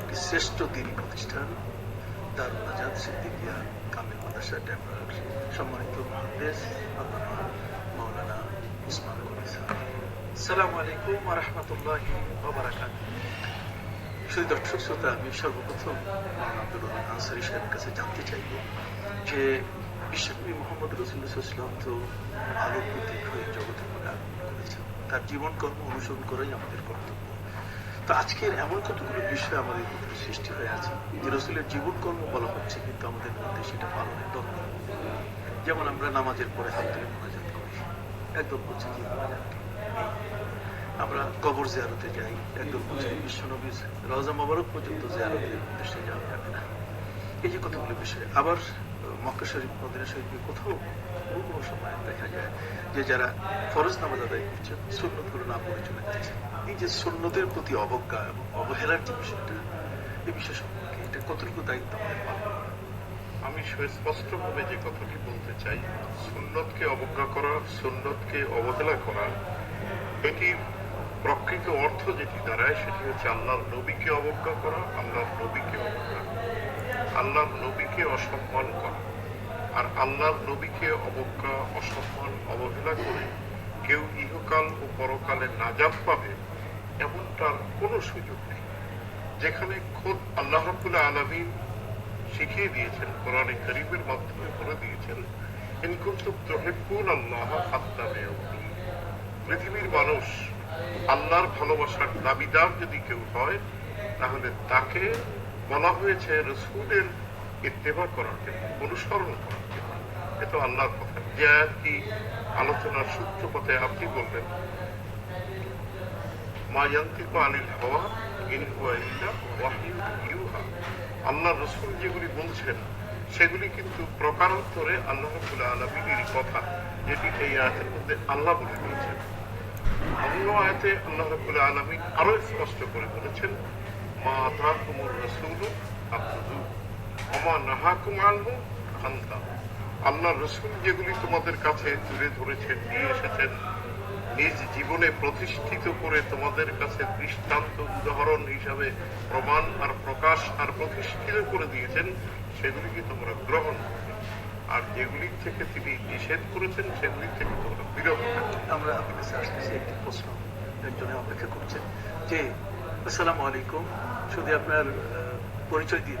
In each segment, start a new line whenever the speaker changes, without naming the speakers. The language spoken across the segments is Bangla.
একটি শ্রেষ্ঠ দিনী প্রতিষ্ঠান। দারুল আজাদ সিদ্দিকিয়া কামিল মাদ্রাসা টেম্পার সম্মানিত মহাদেশ, আল্লামা মাওলানা উসমান গনি সালামু আলাইকুম রহমতুল্লাহ বারাকাত শুধু দর্শক শ্রোতা, আমি সর্বপ্রথম আব্দুল আনসারি সাহেবের কাছে জানতে চাইব যে বিশ্বকবি মোহাম্মদ রসুল ইসলাম তো আলোক প্রতীক হয়ে জগতে আগমন করেছেন। তার জীবন কর্ম অনুসরণ করেই আমাদের কর্তব্য। তো আজকের এমন কতগুলো বিষয় আমাদের মধ্যে সৃষ্টি হয়ে আছে? যে রসুলের জীবন কর্ম বলা হচ্ছে, কিন্তু আমাদের মধ্যে সেটা পালনের দ্বন্দ্ব যেমন আমরা নামাজের পরে হাত তুলে মোনাজাত করি একদম বলছে কি মোনাজাত আমরা কবর জিয়ারতে যাই একদম বলছে বিশ্বনবীর রওজা মোবারক পর্যন্ত জিয়ারতের উদ্দেশ্যে যাওয়া যাবে না। এই যে কতগুলো বিষয়, আবার মক্কা শরীফ, মদিনা শরীফে কোথাও কোনো কোনো সময় দেখা যায় যে যারা ফরজ নামাজ আদায় করছেন, সুন্নতগুলো না পড়ে চলে যাচ্ছে এই যে সুন্নতের প্রতি অবজ্ঞা এবং অবহেলার যে বিষয়টা, এই বিষয় সম্পর্কে এটা কতটুকু দায়িত্ব আমাদের পালন?
আমি সুস্পষ্টভাবে যে কথাটি বলতে চাই, সুন্নতকে অবজ্ঞা করা, সুন্নতকে অবহেলা করা, এটি প্রকৃত অর্থ যেটি দাঁড়ায়, সেটি হচ্ছে আল্লাহর নবীকে অবজ্ঞা করা, আল্লাহর নবীকে অবজ্ঞা আল্লাহর নবীকে অসম্মান করা। আর আল্লাহর নবীকে অবজ্ঞা, অসম্মান, অবহেলা করে কেউ ইহকাল ও পরকালে নাজাত পাবে এমনটার কোনো সুযোগ নেই। যেখানে খোদ আল্লাহ রবুল্লাহ আলমিন শিখিয়ে দিয়েছেন, কোরআনে করিমের মাধ্যমে বলে দিয়েছেন পৃথিবীর মানুষ আল্লাহর ভালোবাসার দাবিদার যদি কেউ হয়, তাহলে তাকে বলা হয়েছে রসুলের ইত্তেবা করার জন্য অনুসরণ করার জন্য এ তো আল্লাহর কথা। যে আয়াতটি আলোচনার সূত্রপথে আপনি বললেন মা ইয়ান্তিকু আনিল হাওয়া আল্লাহ রসুল যেগুলি বলছেন, সেগুলি কিন্তু প্রকারান্তরে আল্লাহ রবুল্লাহ আলমিনের কথা, যেটি এই আয়াতের মধ্যে আল্লাহ বলে দিয়েছেন। অন্য আয়াতে আল্লাহ রবুল্লাহ আলমিন আরও স্পষ্ট করে বলেছেন, মা আতাকুমুর রসুল আব্দু আল্লাহ রসুল যেগুলি তোমাদের কাছে তুলে ধরেছেন, নিয়ে এসেছেন, নিজ জীবনে প্রতিষ্ঠিত করে তোমাদের কাছে দৃষ্টান্ত উদাহরণ হিসাবে প্রমাণ আর প্রকাশ আর প্রতিষ্ঠিত করে দিয়েছেন সেগুলিকে তোমরা গ্রহণ আর যেগুলি থেকে তিনি নিষেধ করেছেন সেগুলি থেকে তোমরা বিরত
আমরা আপনার কাছে আসতেছি একটি প্রশ্ন একজনে অপেক্ষা করছেন যে, আসসালামু আলাইকুম, শুধু আপনার পরিচয় দিয়ে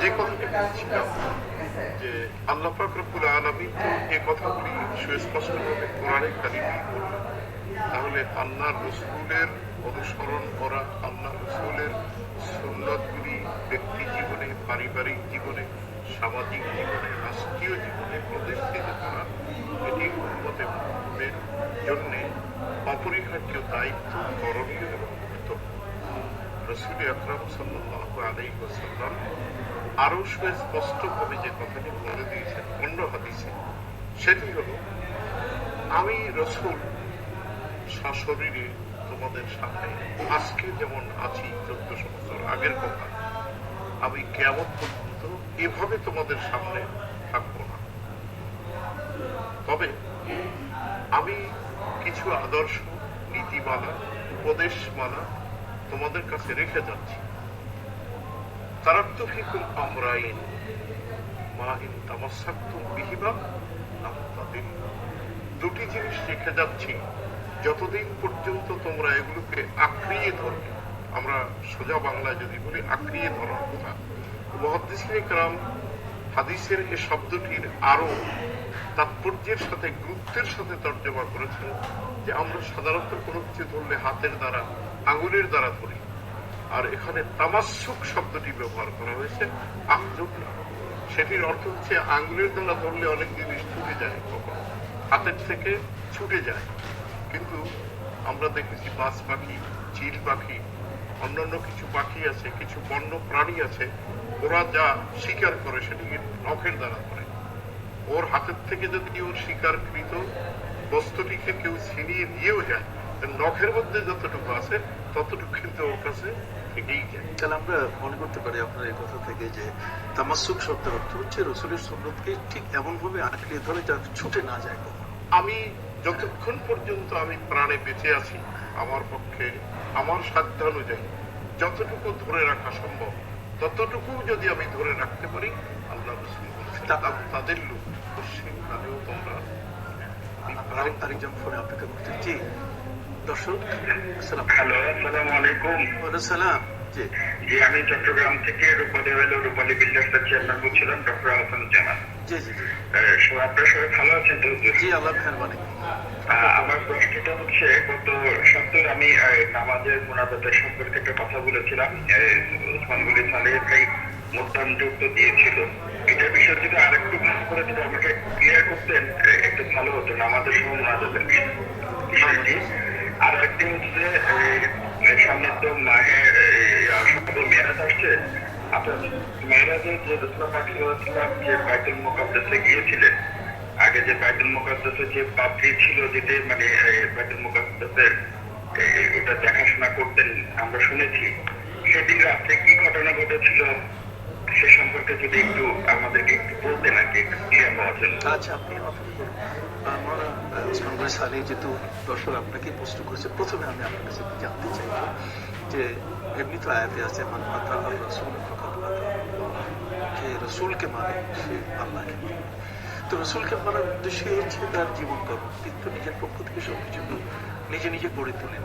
যে
কথাটি বলছিলাম, যে আল্লাহ পাক রব্বুল আলামিন তো এই কথাগুলি সুস্পষ্টভাবে তাহলে আল্লাহ রসুলের অনুসরণ করা আল্লাহ রসুলের সুন্নতগুলি ব্যক্তি জীবনে, পারিবারিক জীবনে, সামাজিক জীবনে, রাষ্ট্রীয় জীবনে প্রতিষ্ঠিত করা, এটি উন্মতের জন্যে অপরিহার্য দায়িত্ব, করণীয় এবং রসুল আকরাম সাল্লাহ আলাই ওসাল্লাম আরও সুস্পষ্টভাবে যে কথাটি বলে দিয়েছেন, অন্য হাদিসে, সেটি হলো, আমি রসুল সশরীরে তোমাদের সাথে, আজকে যেমন আছি চোদ্দশো বছর আগের কথা, আমি কেমন পর্যন্ত এভাবে তোমাদের সামনে থাকব না। তবে আমি কিছু আদর্শ, নীতিমালা, উপদেশমালা তোমাদের কাছে রেখে যাচ্ছি। বিহিবা। দুটি জিনিস রেখে যাচ্ছি, যতদিন পর্যন্ত তোমরা এগুলোকে ধরবে। আমরা সোজা বাংলায় যদি বলি ধরার কথা। হাদিসের এই শব্দটির আরও তাৎপর্যের সাথে, গুরুত্বের সাথে তর্জমা করেছেন যে, আমরা সাধারণত কোনো কিছু ধরলে হাতের দ্বারা আঙুলের দ্বারা ধরি। আর এখানে তামাসুক শব্দটি ব্যবহার করা হয়েছে সেটির অর্থ হচ্ছে আঙ্গুলের দ্বারা ধরলে অনেক জিনিস ছুটে যায় কখনো। হাতের থেকে ছুটে যায়। কিন্তু আমরা দেখেছি বাস পাখি, চিল পাখি, অন্যান্য কিছু পাখি আছে, কিছু বন্য প্রাণী আছে, ওরা যা শিকার করে সেটিকে নখের দ্বারা করে ওর হাতের থেকে যদি ওর শিকারকৃত, বস্তুটিকে কেউ ছিনিয়ে নিয়েও যায় নখের মধ্যে যতটুকু আছে ততটুকু কিন্তু ওর কাছে থেকেই যায়।
তাহলে আমরা মনে করতে পারি আপনার এই কথা থেকে যে তামাসুক শব্দের অর্থ হচ্ছে রসুলের সুন্নতকে ঠিক এমন ভাবে আঁকড়ে ধরে যাতে ছুটে না যায়
আমি যতক্ষণ পর্যন্ত আমি প্রাণে বেঁচে আছি আমার পক্ষে আমার সাধ্যানুযায়ী যতটুকু ধরে রাখা সম্ভব ততটুকু যদি আমি ধরে রাখতে পারি আল্লাহ রসুল তাদের লোক পশ্চিম কালেও তোমরা
আরেকজন ফোনে অপেক্ষা জি দর্শক
হ্যালো আসসালামু আলাইকুম।
সালাম জি।
জি আমি চট্টগ্রাম থেকে রূপালী হইল রূপালী বিল্ডার্সের চেয়ারম্যান বলছিলাম ডক্টর আহসান জামান।
জি জি জি।
আপনার সবাই ভালো আছেন তো?
জি আল্লাহ মেহরবানি।
আহ, আমার প্রশ্নটা হচ্ছে গত সপ্তাহে আমি নামাজের মোনাজাতের সম্পর্কে একটা কথা বলেছিলাম। ওসমান গনি সালেহ ভাই দিয়েছিল। এটার বিষয়ে যদি আরেকটু ভালো করে যদি আমাকে ক্লিয়ার করতেন একটু ভালো হতো নামাজের সময় মোনাজাতের বিষয়- বিষয়টি আর একটি হচ্ছে সামনে তো মাহে মেয়েরাজ আসছে। আপনার মেয়েরাজের যে রসুল্লাহ পাকিস্তান যে বাইতুল মোকাদ্দাসে গিয়েছিলেন আগে যে বাইতুল মুকাদ্দাসের যে পাত্রী ছিল যেতে মানে বাইতুল মুকাদ্দাসের ওটা দেখাশোনা করতেন, আমরা শুনেছি। সেদিন রাত্রে কি ঘটনা সম্পর্কে যদি একটু আমাদেরকে একটু বলতেন আর কি ক্লিয়ার হওয়ার জন্য।
আচ্ছা আপনি আমার ওসমান সালে যেহেতু দর্শক আপনাকে প্রশ্ন করেছে, প্রথমে আমি আপনার কাছে জানতে চাইব যে, এমনি তো আয়াতে আছে, মান আর রসুল। যে রসুলকে মানে সে আল্লাহকে। তো রসুলকে মানার উদ্দেশ্য হচ্ছে তার জীবন কর্ম কিন্তু নিজের পক্ষ থেকে সবকিছু নিজে নিজে গড়ে তোলেন